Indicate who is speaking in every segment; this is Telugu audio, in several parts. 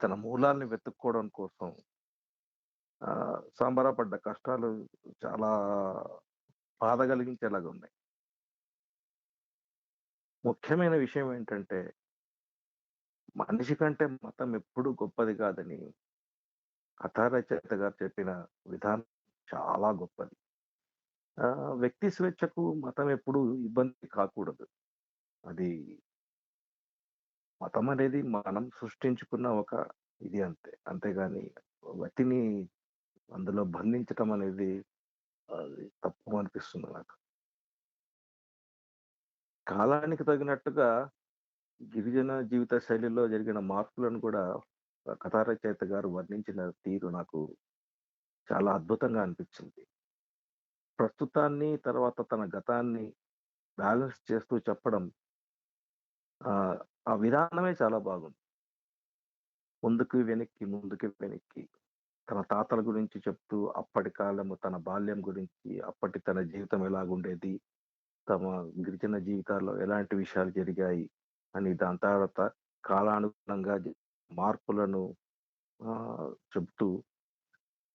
Speaker 1: తన మూలాల్ని వెతుక్కోవడం కోసం సంబరపడ్డ కష్టాలు చాలా బాధ కలిగించేలాగా ఉన్నాయి. ముఖ్యమైన విషయం ఏంటంటే మనిషి కంటే మతం ఎప్పుడూ గొప్పది కాదని కథారచయిత గారు చెప్పిన విధానం చాలా గొప్పది. వ్యక్తి స్వేచ్ఛకు మతం ఎప్పుడు ఇబ్బంది కాకూడదు. అది మతం అనేది మనం సృష్టించుకున్న ఒక ఇది అంతే. అంతేగాని వ్యక్తిని అందులో బంధించటం అనేది అది తప్పు అనిపిస్తుంది నాకు. కాలానికి తగినట్టుగా గిరిజన జీవిత శైలిలో జరిగిన మార్పులను కూడా ఆహ్, రచయిత గారు వర్ణించిన తీరు నాకు చాలా అద్భుతంగా అనిపించింది. ప్రస్తుతాన్ని, తర్వాత తన గతాన్ని బ్యాలెన్స్ చేస్తూ చెప్పడం ఆ ఆ విధానమే చాలా బాగుంది. ముందుకు, వెనక్కి, ముందుకు, వెనక్కి తన తాతల గురించి చెప్తూ, అప్పటి కాలము తన బాల్యం గురించి, అప్పటి తన జీవితం ఎలాగుండేది, తమ గిరిజన జీవితాల్లో ఎలాంటి విషయాలు జరిగాయి అని దాని తర్వాత కాలానుగుణంగా మార్పులను చెబుతూ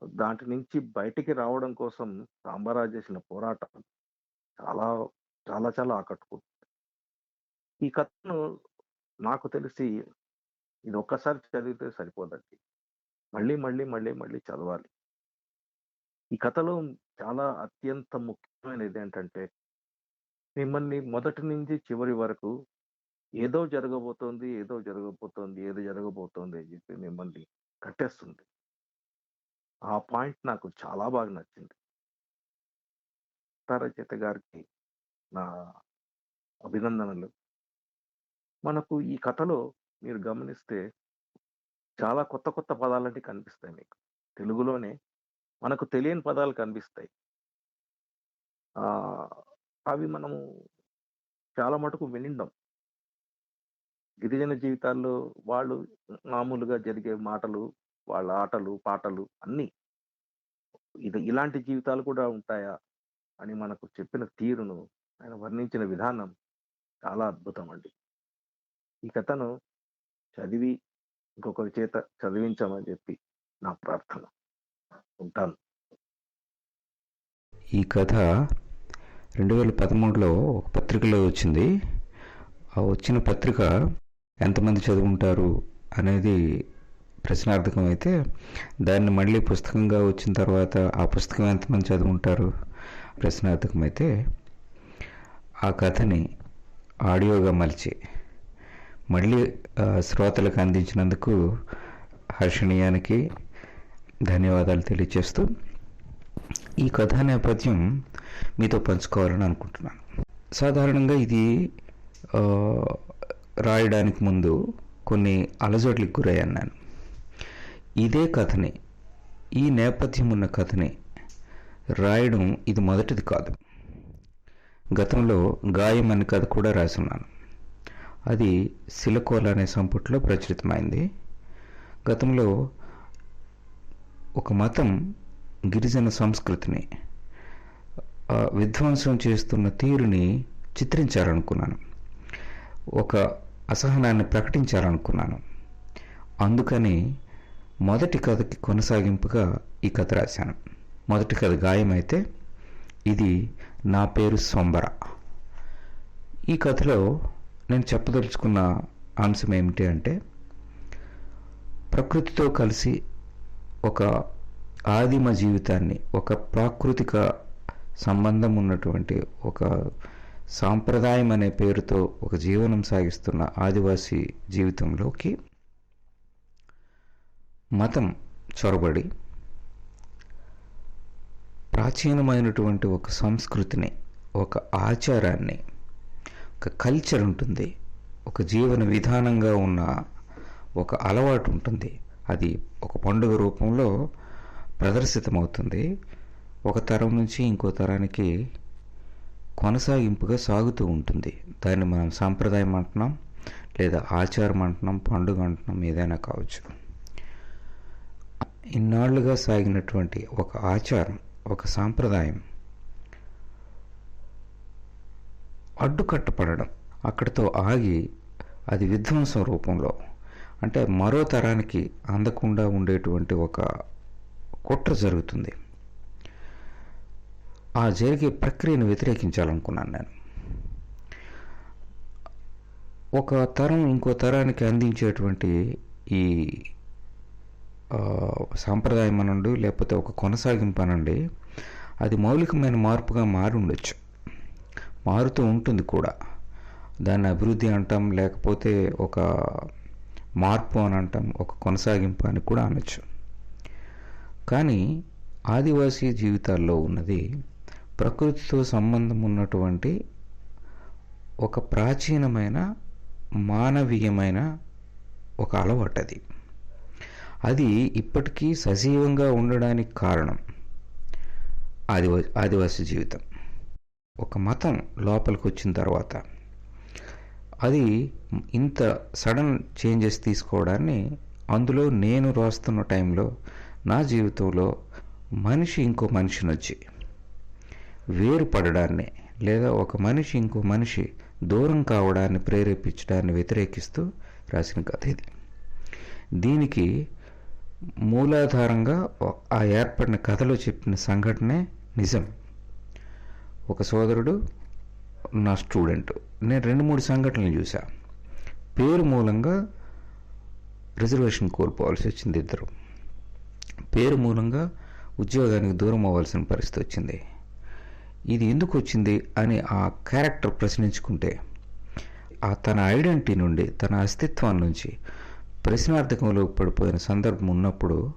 Speaker 1: దాంట్ నుంచి బయటికి రావడం కోసం సాంబరాజు చేసిన పోరాటం చాలా, చాలా చాలా ఆకట్టుకుంటుంది. ఈ కథను నాకు తెలిసి ఇది ఒక్కసారి చదివితే సరిపోదండి. మళ్ళీ, మళ్ళీ, మళ్ళీ, మళ్ళీ చదవాలి. ఈ కథలో చాలా అత్యంత ముఖ్యమైనది ఏంటంటే మిమ్మల్ని మొదటి నుంచి చివరి వరకు ఏదో జరగబోతోంది, ఏదో జరగబోతోంది, ఏదో జరగబోతోంది అని చెప్పి మిమ్మల్ని కట్టేస్తుంది. ఆ పాయింట్ నాకు చాలా బాగా నచ్చింది. కథా రచయిత గారికి నా అభినందనలు. మనకు ఈ కథలో మీరు గమనిస్తే చాలా కొత్త, కొత్త పదాలంటే కనిపిస్తాయి మీకు. తెలుగులోనే మనకు తెలియని పదాలు కనిపిస్తాయి. ఆహ్, అవి మనము చాలా మటుకు వినిండం. గిరిజన జీవితాల్లో వాళ్ళు మామూలుగా జరిగే మాటలు, వాళ్ళ ఆటలు, పాటలు అన్నీ. ఇది ఇలాంటి జీవితాలు కూడా ఉంటాయా? అని మనకు చెప్పిన తీరును ఆయన వర్ణించిన విధానం చాలా అద్భుతమండి. ఈ కథను చదివి ఇంకొకరి చేత చదివించమని చెప్పి నా ప్రార్థన. ఉంటాను.
Speaker 2: ఈ కథ 2013లో ఒక పత్రికలో వచ్చింది. ఆ వచ్చిన పత్రిక ఎంతమంది చదువుకుంటారు అనేది ప్రశ్నార్థకం అయితే, దాన్ని మళ్ళీ పుస్తకంగా వచ్చిన తర్వాత ఆ పుస్తకం ఎంతమంది చదువుకుంటారు ప్రశ్నార్థకం అయితే, ఆ కథని ఆడియోగా మలిచి మళ్ళీ శ్రోతలకు అందించినందుకు హర్షణీయానికి ధన్యవాదాలు తెలియచేస్తూ, ఈ కథా నేపథ్యం మీతో పంచుకోవాలని అనుకుంటున్నాను. సాధారణంగా ఇది రాయడానికి ముందు కొన్ని అలజడులకు గురయ్యాను ఇదే కథని, ఈ నేపథ్యం ఉన్న కథని రాయడం ఇది మొదటిది కాదు. గతంలో గాయం అనే కథ కూడా రాసున్నాను. అది శిలకోల అనే సంపుట్లో ప్రచురితమైంది. గతంలో ఒక మతం గిరిజన సంస్కృతిని విధ్వంసం చేస్తున్న తీరుని చిత్రించాలనుకున్నాను. ఒక అసహనాన్ని ప్రకటించాలనుకున్నాను. అందుకని మొదటి కథకి కొనసాగింపుగా ఈ కథ రాశాను. మొదటి కథ గాయమైతే, ఇది నా పేరు సొంబర. ఈ కథలో నేను చెప్పదలుచుకున్న అంశం ఏమిటి అంటే, ప్రకృతితో కలిసి ఒక ఆదిమ జీవితాన్ని, ఒక ప్రాకృతిక సంబంధం ఉన్నటువంటి ఒక సాంప్రదాయం అనే పేరుతో ఒక జీవనం సాగిస్తున్న ఆదివాసీ జీవితంలోకి మతం చొరబడి ప్రాచీనమైనటువంటి ఒక సంస్కృతిని, ఒక ఆచారాన్ని, ఒక కల్చర్ ఉంటుంది. ఒక జీవన విధానంగా ఉన్న ఒక అలవాటు ఉంటుంది. అది ఒక పండుగ రూపంలో ప్రదర్శితమవుతుంది. ఒక తరం నుంచి ఇంకో తరానికి కొనసాగింపుగా సాగుతూ ఉంటుంది. దాన్ని మనం సాంప్రదాయం అంటున్నాం, లేదా ఆచారం అంటున్నాం, పండుగ అంటున్నాం, ఏదైనా కావచ్చు. ఇన్నాళ్ళుగా సాగినటువంటి ఒక ఆచారం, ఒక సాంప్రదాయం అడ్డుకట్టపడడం, అక్కడితో ఆగి అది విధ్వంసం రూపంలో. అంటే మరో తరానికి అందకుండా ఉండేటువంటి ఒక కుట్ర జరుగుతుంది. ఆ జరిగే ప్రక్రియను వ్యతిరేకించాలనుకున్నాను నేను. ఒక తరం ఇంకో తరానికి అందించేటువంటి ఈ సాంప్రదాయం అనండి లేకపోతే ఒక కొనసాగింపు అనండి అది మౌలికమైన మార్పుగా మారి ఉండొచ్చు. మారుతూ ఉంటుంది కూడా. దాన్ని అభివృద్ధి అంటాం లేకపోతే ఒక మార్పు అని అంటాం ఒక కొనసాగింపు అని కూడా అనొచ్చు. కానీ ఆదివాసీ జీవితాల్లో ఉన్నది ప్రకృతితో సంబంధం ఉన్నటువంటి ఒక ప్రాచీనమైన మానవీయమైన ఒక అలవాటు అది. అది ఇప్పటికీ సజీవంగా ఉండడానికి కారణం ఆదివా ఆదివాసీ జీవితం. ఒక మతం లోపలికి వచ్చిన తర్వాత అది ఇంత సడన్ చేంజెస్ తీసుకోవడాన్ని అందులో నేను రాస్తున్న టైంలో నా జీవితంలో మనిషి ఇంకో మనిషిని వచ్చి వేరుపడడాన్ని లేదా ఒక మనిషి ఇంకో మనిషి దూరం కావడాన్ని ప్రేరేపించడాన్ని వ్యతిరేకిస్తూ రాసిన కథ ఇది. దీనికి మూలాధారంగా ఆ ఏర్పడిన కథలో చెప్పిన సంఘటనే నిజం. ఒక సోదరుడు నా స్టూడెంట్. నేను రెండు మూడు సంఘటనలు చూసా పేరు మూలంగా రిజర్వేషన్ కోల్పోవాల్సి వచ్చింది ఇద్దరు. పేరు మూలంగా ఉద్యోగానికి దూరం అవ్వాల్సిన పరిస్థితి వచ్చింది. ఇది ఎందుకు వచ్చింది అని ఆ క్యారెక్టర్ ప్రశ్నించుకుంటే ఆ తన ఐడెంటిటీ నుండి తన అస్తిత్వం నుంచి ప్రశ్నార్థకంలో పడిపోయిన సందర్భం ఉన్నప్పుడు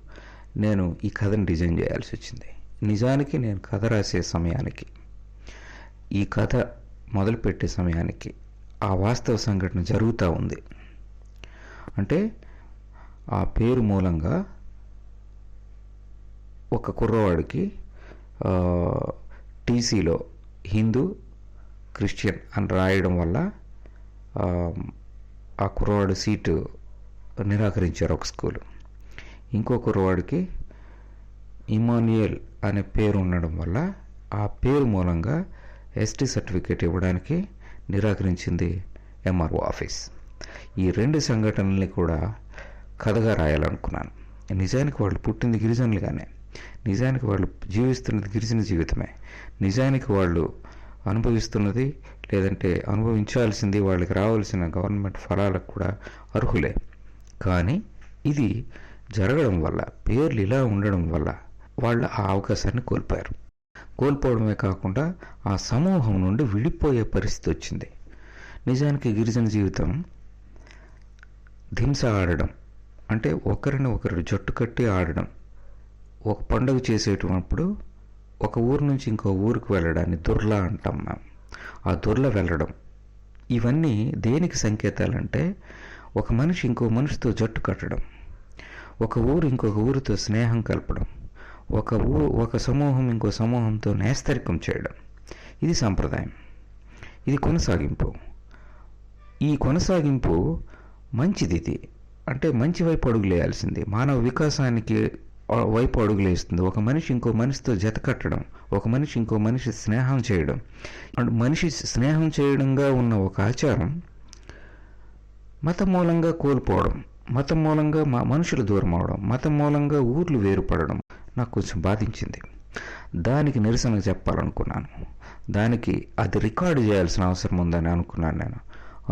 Speaker 2: నేను ఈ కథను డిజైన్ చేయాల్సి వచ్చింది. నిజానికి నేను కథ రాసే సమయానికి. ఈ కథ మొదలుపెట్టే సమయానికి ఆ వాస్తవ సంఘటన జరుగుతూ ఉంది. అంటే ఆ పేరు మూలంగా ఒక కుర్రవాడికి టీసీలో హిందూ క్రిస్టియన్ అని రాయడం వల్ల ఆ, కుర్రవాడు సీటు నిరాకరించారు ఒక స్కూల్. ఇంకో కుర్రవాడికి ఇమాన్యుయల్ అనే పేరు ఉండడం వల్ల ఆ పేరు మూలంగా ఎస్టీ సర్టిఫికేట్ ఇవ్వడానికి నిరాకరించింది ఎంఆర్ఓ ఆఫీస్ ఈ రెండు సంఘటనల్ని కూడా కథగా రాయాలనుకున్నాను. నిజానికి వాళ్ళు పుట్టింది గిరిజనులుగానే నిజానికి వాళ్ళు జీవిస్తున్నది గిరిజన జీవితమే. నిజానికి వాళ్ళు అనుభవిస్తున్నది లేదంటే అనుభవించాల్సింది వాళ్ళకి రావాల్సిన గవర్నమెంట్ ఫలాలకు కూడా అర్హులే. కానీ ఇది జరగడం వల్ల పేర్లు ఇలా ఉండడం వల్ల వాళ్ళు ఆ అవకాశాన్ని కోల్పోయారు. కోల్పోవడమే కాకుండా ఆ సమూహం నుండి విడిపోయే పరిస్థితి వచ్చింది. నిజానికి గిరిజన జీవితం ధింస ఆడడం అంటే ఒకరిని ఒకరు జట్టు కట్టి ఆడడం ఒక పండుగ చేసేటప్పుడు ఒక ఊరు నుంచి ఇంకో ఊరికి వెళ్ళడాన్ని దొర్ల అంటాం మేము. ఆ దొర్ల వెళ్ళడం ఇవన్నీ దేనికి సంకేతాలంటే ఒక మనిషి ఇంకో మనిషితో జట్టు కట్టడం ఒక ఊరు ఇంకొక ఊరితో స్నేహం కలపడం ఒక ఊ ఒక సమూహం ఇంకో సమూహంతో నేస్తరికం చేయడం. ఇది సాంప్రదాయం. ఇది కొనసాగింపు. ఈ కొనసాగింపు మంచిది ఇది. అంటే మంచి వైపు అడుగులేయాల్సింది మానవ వికాసానికి వైపు అడుగులేస్తుంది ఒక మనిషి ఇంకో మనిషితో జత కట్టడం ఒక మనిషి ఇంకో మనిషి స్నేహం చేయడం. అండ్ మనిషి స్నేహం చేయడంగా ఉన్న ఒక ఆచారం మతం మూలంగా కోల్పోవడం మతం మూలంగా మనుషులు దూరం అవడం మతం మూలంగా ఊర్లు వేరుపడడం నాకు కొంచెం బాధించింది. దానికి నిరసన చెప్పాలనుకున్నాను. దానికి అది రికార్డు చేయాల్సిన అవసరం ఉందని అనుకున్నాను నేను.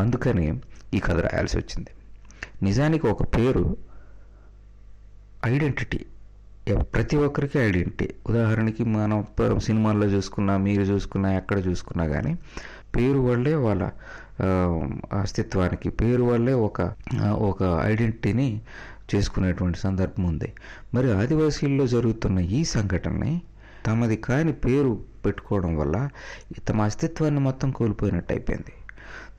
Speaker 2: అందుకని ఈ కథ రాయాల్సి వచ్చింది. నిజానికి ఒక పేరు ఐడెంటిటీ. ప్రతి ఒక్కరికి ఐడెంటిటీ. ఉదాహరణకి మనం సినిమాల్లో చూసుకున్నా మీరు చూసుకున్నా ఎక్కడ చూసుకున్నా కానీ పేరు వల్లే వాళ్ళ అస్తిత్వానికి పేరు వల్లే ఒక ఒక ఐడెంటిటీని చేసుకునేటువంటి సందర్భం ఉంది. మరి ఆదివాసీల్లో జరుగుతున్న ఈ సంఘటనని తమది కాని పేరు పెట్టుకోవడం వల్ల తమ అస్తిత్వాన్ని మొత్తం కోల్పోయినట్టు అయిపోయింది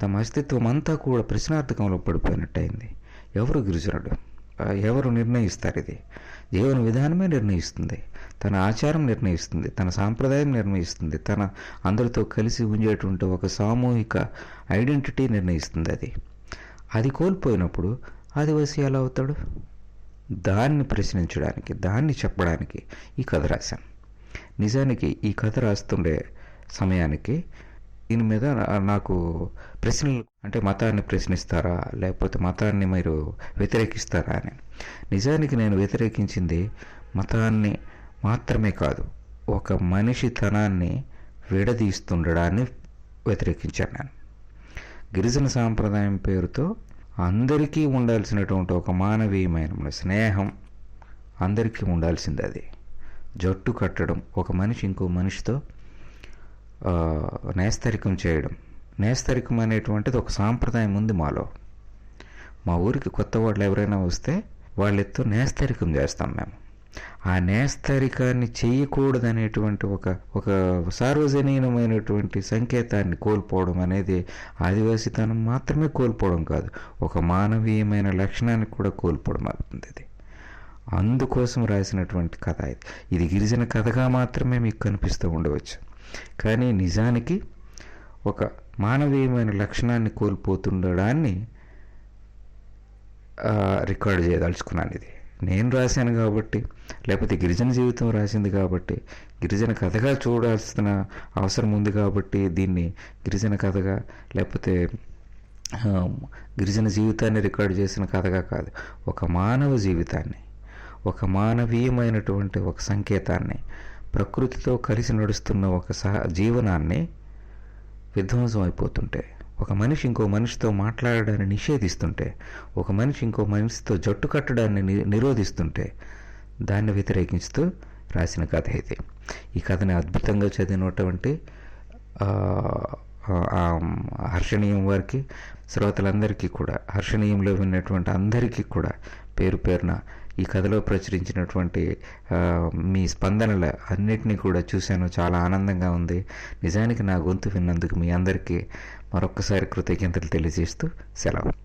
Speaker 2: తమ అస్తిత్వం అంతా కూడా ప్రశ్నార్థకంలో పడిపోయినట్టు అయింది ఎవరు గిరిజనుడు? ఎవరు నిర్ణయిస్తారు ఇది? జీవన విధానమే నిర్ణయిస్తుంది. తన ఆచారం నిర్ణయిస్తుంది. తన సాంప్రదాయం నిర్ణయిస్తుంది. తన అందరితో కలిసి ఉండేటువంటి ఒక సామూహిక ఐడెంటిటీ నిర్ణయిస్తుంది అది. అది కోల్పోయినప్పుడు ఆదివాసీ ఎలా అవుతాడు? దాన్ని ప్రశ్నించడానికి దాన్ని చెప్పడానికి ఈ కథ రాశాను నిజానికి ఈ కథ రాస్తుండే సమయానికి దీని మీద నాకు ప్రశ్నలు అంటే మతాన్ని ప్రశ్నిస్తారా? లేకపోతే మతాన్ని మీరు వ్యతిరేకిస్తారా అని. నిజానికి నేను వ్యతిరేకించింది మతాన్ని మాత్రమే కాదు ఒక మనిషి తనాన్ని విడదీస్తుండడాన్ని వ్యతిరేకించాను నేను. గిరిజన సాంప్రదాయం పేరుతో అందరికీ ఉండాల్సినటువంటి ఒక మానవీయమైన స్నేహం అందరికీ ఉండాల్సింది అది జట్టు కట్టడం ఒక మనిషి ఇంకో మనిషితో నేస్తరికం చేయడం. నేస్తరికం అనేటువంటిది ఒక సాంప్రదాయం ఉంది మాలో. మా ఊరికి కొత్త వాళ్ళు ఎవరైనా వస్తే వాళ్ళతో నేస్తరికం చేస్తాం మేము. ఆ నేస్తరికాన్ని చేయకూడదనేటువంటి ఒక ఒక సార్వజనీనమైనటువంటి సంకేతాన్ని కోల్పోవడం అనేది ఆదివాసీతనం మాత్రమే కోల్పోవడం కాదు ఒక మానవీయమైన లక్షణాన్ని కూడా కోల్పోవడం అవుతుంది ఇది. అందుకోసం రాసినటువంటి కథ ఇది. ఇది గిరిజన కథగా మాత్రమే మీకు కనిపిస్తూ ఉండవచ్చు. కానీ నిజానికి ఒక మానవీయమైన లక్షణాన్ని కోల్పోతుండడాన్ని రికార్డ్ చేయదలుచుకున్నాను ఇది. నేను రాశాను కాబట్టి లేకపోతే గిరిజన జీవితం రాసింది కాబట్టి గిరిజన కథగా చూడాల్సిన అవసరం ఉంది కాబట్టి దీన్ని గిరిజన కథగా లేకపోతే గిరిజన జీవితాన్ని రికార్డు చేసిన కథగా కాదు ఒక మానవ జీవితాన్ని ఒక మానవీయమైనటువంటి ఒక సంకేతాన్ని ప్రకృతితో కలిసి నడుస్తున్న ఒక సహ జీవనాన్ని విధ్వంసం అయిపోతుంటే ఒక మనిషి ఇంకో మనిషితో మాట్లాడడాన్ని నిషేధిస్తుంటే ఒక మనిషి ఇంకో మనిషితో జట్టు కట్టడాన్ని ని- నిరోధిస్తుంటే దాన్ని వ్యతిరేకిస్తూ రాసిన కథ ఇది. ఈ కథని అద్భుతంగా చదివినటువంటి హర్షణీయం వారికి శ్రోతలందరికీ కూడా హర్షణీయంలో విన్నటువంటి అందరికీ కూడా పేరు పేరున ఈ కథలో ప్రచురించినటువంటి మీ స్పందనల అన్నిటినీ కూడా చూశాను. చాలా ఆనందంగా ఉంది. నిజానికి నా గొంతు విన్నందుకు మీ అందరికీ మరొక్కసారి కృతజ్ఞతలు తెలియజేస్తూ సెలవు.